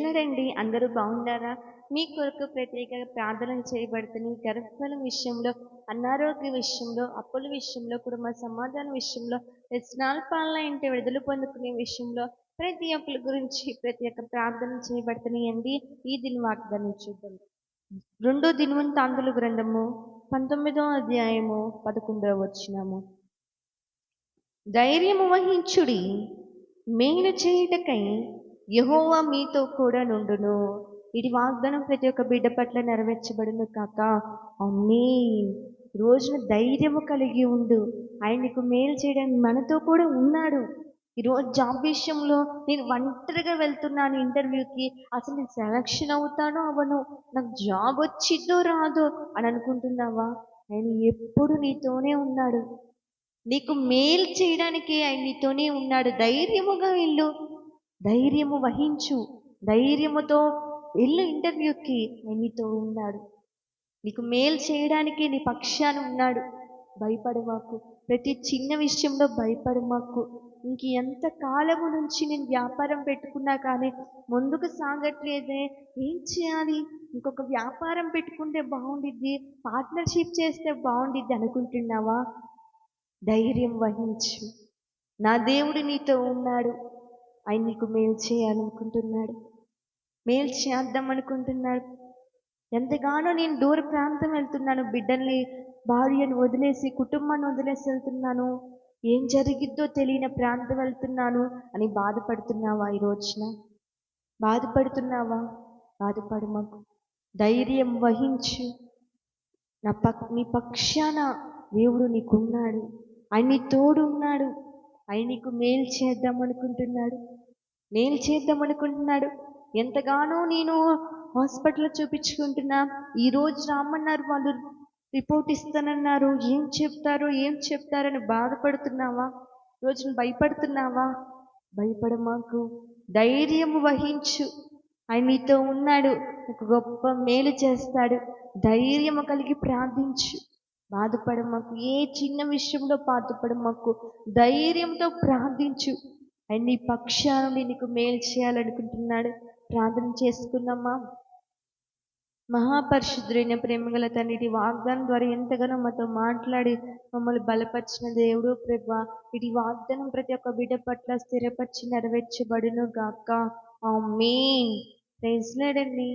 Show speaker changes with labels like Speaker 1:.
Speaker 1: ప్రైజ్లాడండి అందరూ బాగున్నారా? మీ కొరకు ప్రత్యేక ప్రార్థనలు చేయబడుతున్నాయి గర్భఫలం విషయంలో అనారోగ్య విషయంలో అప్పుల విషయంలో కుటుంబ సమాధానం విషయంలో వ్యసనాల పాలన ఇంటి విడుదల పొందుకునే విషయంలో ప్రతి ఒక్కరి గురించి ప్రత్యేక ప్రార్థన చేయబడుతున్నాయండి ఈ దిన వాగ్దానం చూద్దాం. రెండో దినవంతాంతుల గ్రంథము పంతొమ్మిదో అధ్యాయము పదకొండవ వచ్చినాము ధైర్యము వహించుడి మేలు చేయుటకై యహోవా మీతో కూడా నుండును. ఇది వాగ్దానం ప్రతి ఒక్క బిడ్డ పట్ల నెరవేర్చబడును కాక. అమ్మే రోజున ధైర్యము కలిగి ఉండు. ఆయన నీకు మేలు చేయడానికి మనతో కూడా ఉన్నాడు. ఈరోజు జాబ్ విషయంలో నేను ఒంటరిగా వెళ్తున్నాను ఇంటర్వ్యూకి. అసలు నేను సెలక్షన్ అవుతానో అవను నాకు జాబ్ వచ్చిద్దో రాదో అని అనుకుంటున్నావా? ఆయన ఎప్పుడు నీతోనే ఉన్నాడు. నీకు మేలు చేయడానికి ఆయన నీతోనే ఉన్నాడు. ధైర్యముగా వెళ్ళు. ధైర్యము వహించు. ధైర్యముతో వెళ్ళు ఇంటర్వ్యూకి. నీతో ఉన్నాడు. నీకు మేలు చేయడానికి నీ పక్షాన ఉన్నాడు. భయపడమాకు. ప్రతి చిన్న విషయంలో భయపడమాకు. ఇంక ఎంత కాలము నుంచి నేను వ్యాపారం పెట్టుకున్నా కానీ ముందుకు సాగట్లేదే. ఏం చేయాలి? ఇంకొక వ్యాపారం పెట్టుకుంటే బాగుండిద్ది. పార్ట్నర్షిప్ చేస్తే బాగుండిద్ది అనుకుంటున్నావా? ధైర్యం వహించు. నా దేవుడు నీతో ఉన్నాడు. ఆయన నీకు మేలు చేయాలనుకుంటున్నాడు. మేలు చేద్దాం అనుకుంటున్నాడు. ఎంతగానో నేను దూర ప్రాంతం వెళ్తున్నాను బిడ్డల్ని భార్యను వదిలేసి కుటుంబాన్ని వదిలేసి వెళ్తున్నాను. ఏం జరిగిద్దో తెలియని ప్రాంతం వెళ్తున్నాను అని బాధపడుతున్నావా ఈ రోజున? బాధపడుతున్నావా? బాధపడమాకు ధైర్యం వహించు. నా పక్ నీ పక్షాన దేవుడు నీకున్నాడు. ఆయన నీ తోడు ఉన్నాడు. ఆయన నీకు మేలు చేద్దాం అనుకుంటున్నాడు. మేలు చేద్దామనుకుంటున్నాడు. ఎంతగానో నేను హాస్పిటల్లో చూపించుకుంటున్నా. ఈరోజు రామన్నారు వాళ్ళు. రిపోర్ట్ ఇస్తానన్నారు. ఏం చెప్తారో ఏం చెప్తారని బాధపడుతున్నావా? రోజును భయపడుతున్నావా? భయపడమాకు. ధైర్యం వహించు. ఆయన నీతో ఉన్నాడు. ఒక గొప్ప మేలు చేస్తాడు. ధైర్యము కలిగి ప్రార్థించు. బాధపడమాకు. ఏ చిన్న విషయంలో బాధపడమాకు. ధైర్యంతో ప్రార్థించు. ఆయన నీ పక్షాన నీకు మేలు చేయాలనుకుంటున్నాడు. ప్రార్థన చేసుకున్నామా మహాపరిశుద్ధుడైన ప్రేమగల తండ్రి వాగ్దానం ద్వారా ఎంతగానో మాతో మాట్లాడి మమ్మల్ని బలపరిచిన దేవుడు ప్రభా. ఇటు వాగ్దానం ప్రతి ఒక్క బిడ్డ పట్ల స్థిరపరిచి నెరవేర్చబడును గాక. ఆ మెయిన్ ప్రైజ్లాడండి.